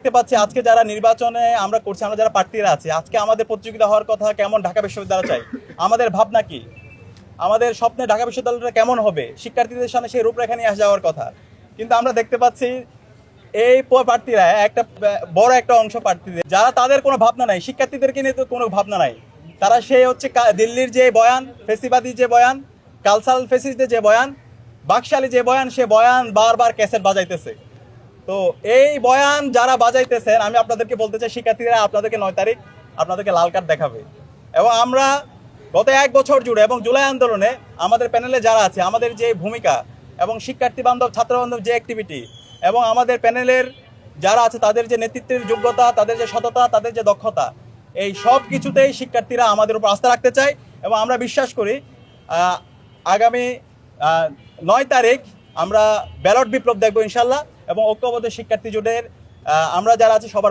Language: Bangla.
দেখতে পাচ্ছি আজকে যারা নির্বাচনে আমরা করছি, আমরা যারা প্রার্থীরা আছি, আজকে আমাদের প্রতিযোগিতা হওয়ার কথা কেমন ঢাকা বিশ্ববিদ্যালয় চাই আমাদের ভাবনা কি? আমাদের স্বপ্নে ঢাকা বিশ্ববিদ্যালয়টা কেমন হবে? শিক্ষার্থীদের সামনে সেই রূপরেখা নিয়ে আসা যাওয়ার কথা। কিন্তু আমরা দেখতে পাচ্ছি এই প্রার্থীরা একটা বড় একটা অংশ প্রার্থীদের, যারা তাদের কোনো ভাবনা নাই, শিক্ষার্থীদেরকে নিয়ে তো কোনো ভাবনা নাই। তারা সেই হচ্ছে দিল্লির যে বয়ান, ফেসিবাদী যে বয়ান, কালচারাল ফেসিসদের যে বয়ান, বাকশালী যে বয়ান, সে বয়ান বারবার ক্যাসেট বাজাইতেছে। তো এই বয়ান যারা বাজাইতেছেন, আমি আপনাদেরকে বলতে চাই, শিক্ষার্থীরা, আপনাদেরকে নয় তারিখ আপনাদেরকে লাল কার্ড দেখাবে। এবং আমরা গত এক বছর জুড়ে এবং জুলাই আন্দোলনে আমাদের প্যানেলে যারা আছে, আমাদের যে ভূমিকা এবং শিক্ষার্থী বান্ধব, ছাত্র বান্ধব যে অ্যাক্টিভিটি এবং আমাদের প্যানেলের যারা আছে, তাদের যে নেতৃত্বের যোগ্যতা, তাদের যে সততা, তাদের যে দক্ষতা, এই সব কিছুতেই শিক্ষার্থীরা আমাদের উপর আস্থা রাখতে চায় এবং আমরা বিশ্বাস করি আগামী নয় তারিখ আমরা ব্যালট বিপ্লব দেখব ইনশাল্লাহ। এবং ঐক্যবদ্ধ শিক্ষার্থী জোটের আমরা যারা আছি সবার